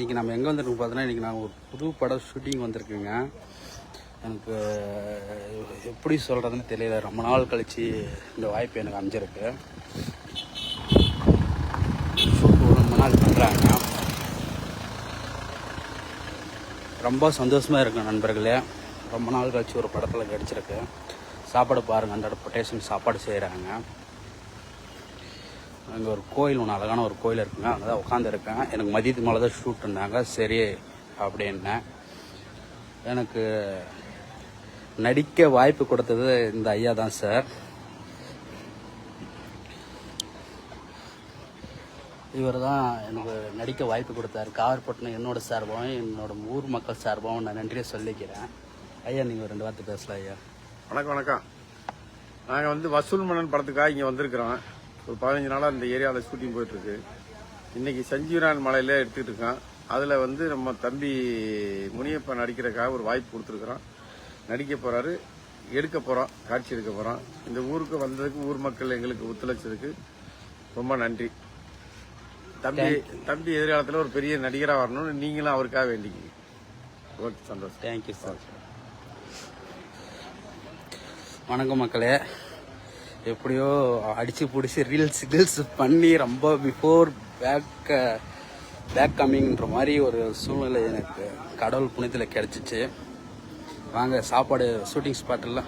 இன்றைக்கி நம்ம எங்கே வந்திருக்கோம் பார்த்தோன்னா இன்றைக்கி நான் ஒரு புது படம் ஷூட்டிங் வந்திருக்கேங்க. எனக்கு எப்படி சொல்கிறதுன்னு தெரியல. ரொம்ப நாள் கழித்து இந்த வாய்ப்பு எனக்கு அமைஞ்சிருக்கு. ஷூட் ரொம்ப நாள் பண்ணுறாங்க ரொம்ப சந்தோஷமாக இருக்கு நண்பர்களே. ரொம்ப நாள் கழிச்சு ஒரு படத்தில் கிடச்சிருக்கு சாப்பாடு பாருங்கள் அந்த பொட்டேஷன் சாப்பாடு செய்கிறாங்க அங்கே ஒரு கோயில் ஒன்று அழகான ஒரு கோயில் இருக்குங்க. அங்கே தான் உட்காந்துருக்கேன் எனக்கு மதியத்துக்கு மேலே தான் ஷூட் இருந்தாங்க. சரி அப்படின்னேன். எனக்கு நடிக்க வாய்ப்பு கொடுத்தது இந்த ஐயா தான் சார். இவர் தான் எனக்கு நடிக்க வாய்ப்பு கொடுத்தாரு. காவற்பட்டினம் என்னோட சார்பாகவும் என்னோட ஊர் மக்கள் சார்பாகவும் நான் நன்றியை சொல்லிக்கிறேன். ஐயா நீங்கள் ரெண்டு வார்த்தை பேசலாம் ஐயா. வணக்கம் வணக்கம். நாங்கள் வந்து வசூல் மன்னன் படத்துக்காக இங்கே வந்திருக்கிறோம். ஒரு பதினஞ்சு நாளாக இந்த ஏரியாவில் ஷூட்டிங் போயிட்டுருக்கு. இன்னைக்கு சஞ்சீவராயன் மலையில் எடுத்துக்கிட்டு இருக்கோம் அதில் வந்து நம்ம தம்பி முனியப்பன் நடிக்கிறதுக்காக ஒரு வாய்ப்பு கொடுத்துருக்குறோம் நடிக்க போகிறாரு எடுக்க போகிறோம் காட்சி எடுக்க போகிறோம் இந்த ஊருக்கு வந்ததுக்கு ஊர் மக்கள் எங்களுக்கு ஒத்துழைச்சதுக்கு ரொம்ப நன்றி. தம்பி தம்பி எதிர்காலத்தில் ஒரு பெரிய நடிகராக வரணும்னு நீங்களும் அவருக்காக வேண்டிக்கிங்க. ஓகே சந்தோஷம். தேங்க்யூ சார் வணக்கம் மக்களே. எப்படியோ அடிச்சு பிடிச்சி ரீல்ஸ் ரீல்ஸ் பண்ணி ரொம்ப பிஃபோர் பேக் பேக் கம்மிங்கிற மாதிரி ஒரு சூழ்நிலை எனக்கு கடவுள் புனித்தில் கிடச்சிச்சு. வாங்க சாப்பாடு ஷூட்டிங் ஸ்பாட்டெல்லாம்